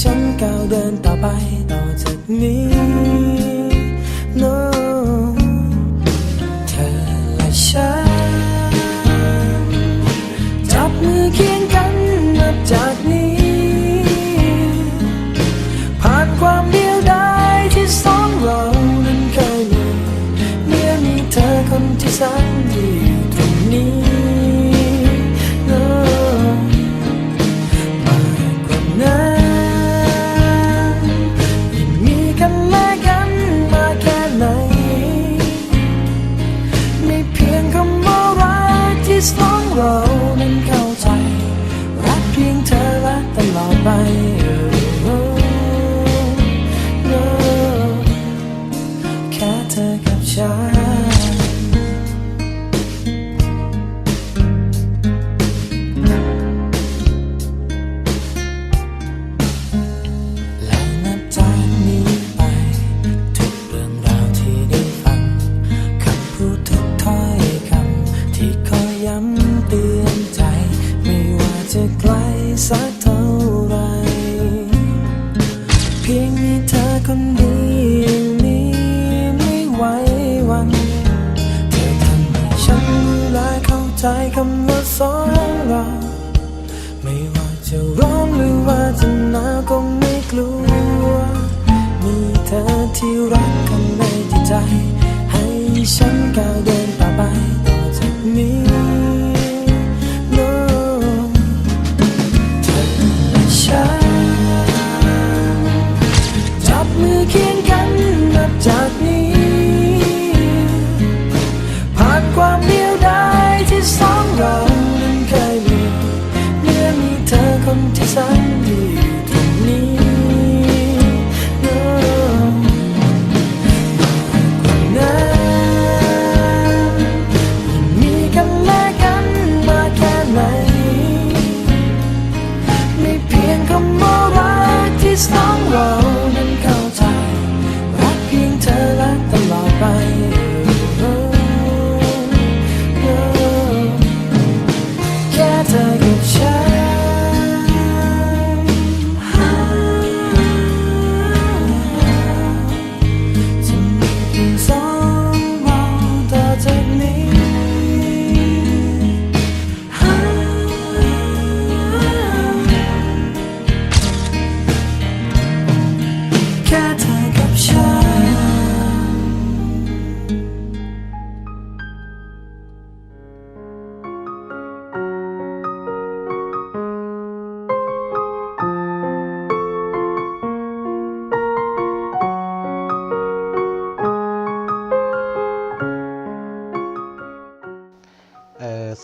ฉันก้าวเดินต่อไป ที่สองเรานั้นเข้าใจ รักเพียงเธอและตลอดไปแค่เธอกับฉันำว่าสองเราไม่ว่าจะร้อนหรือว่าจะหนาวก็ไม่กลัว มีเธอที่รักกันในจิตใจ ให้ฉันก้าวเดิน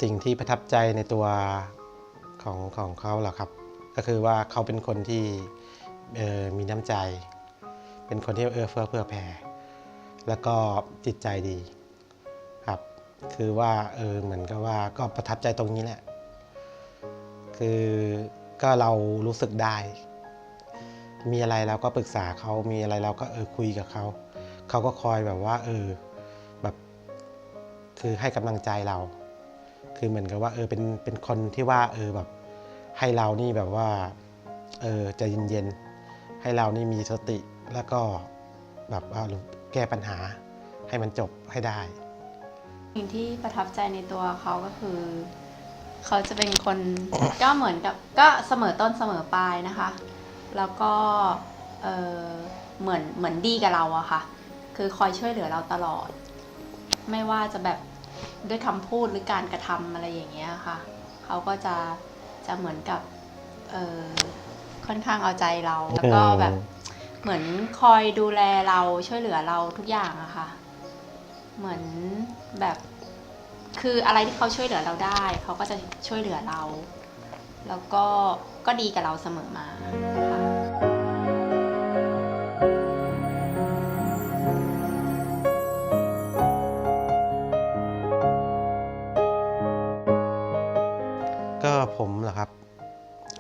สิ่งที่ประทับใจในตัวของของเขาเหรอครับ ก็คือว่าเขาเป็นคนที่เออมีน้ำใจ เป็นคนที่เอื้อเฟื้อเผื่อแผ่ แล้วก็จิตใจดีครับ คือว่าเออเหมือนกับว่าก็ประทับใจตรงนี้แหละ คือก็เรารู้สึกได้ มีอะไรเราก็ปรึกษาเขามีอะไรเราก็เออคุยกับเขาเขาก็คอยแบบว่า เออแบบคือให้กำลังใจเรา คือเหมือนกับว่าเออเป็นเป็นคนที่ว่าเออแบบให้เรานี่แบบว่าเออใจเย็นๆให้เรานี่มีสติแล้วก็แบบว่าแก้ปัญหาให้มันจบให้ได้ สิ่งที่ประทับใจในตัวเขาก็คือ เขาจะเป็นคนก็เหมือนกับก็เสมอต้นเสมอปลายนะคะ แล้วก็เออเหมือนเหมือนดีกับเราอะค่ะ คือคอยช่วยเหลือเราตลอด ไม่ว่าจะแบบ ด้วยคำพูดหรือการกระทำอะไรอย่างเงี้ยค่ะ เขาก็จะจะเหมือนกับเออค่อนข้างเอาใจเรา แล้วก็แบบเหมือนคอยดูแลเราช่วยเหลือเราทุกอย่างอะค่ะ เหมือนแบบคืออะไรที่เขาช่วยเหลือเราได้ เขาก็จะช่วยเหลือเรา แล้วก็ก็ดีกับเราเสมอมา ผมเหรอครับ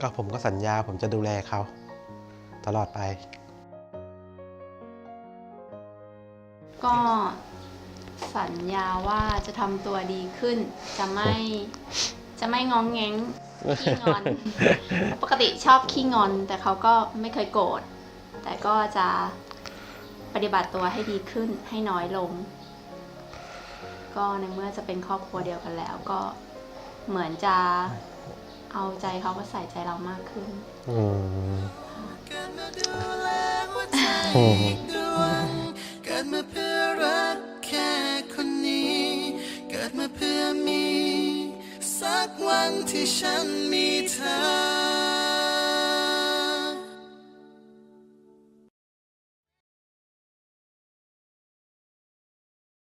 ก็ผมก็สัญญาผมจะดูแลเขา ตลอดไป ก็สัญญาว่าจะทำตัวดีขึ้น จะไม่จะไม่งองแงงขี้งอน ปกติชอบขี้งอน แต่เขาก็ไม่เคยโกรธ แต่ก็จะปฏิบัติตัวให้ดีขึ้นให้น้อยลง ก็ในเมื่อจะเป็นครอบครัวเดียวกันแล้วก็เหมือนจะ เอาใจเขามาใส่ใจเรามากขึ้น อืมเกิดมาดูแลหัวใจโอ้โหอีกดวงเกิดมาเพื่อรักแค่คนนี้ เกิดมาเพื่อมี สักวันที่ฉันมีเธอ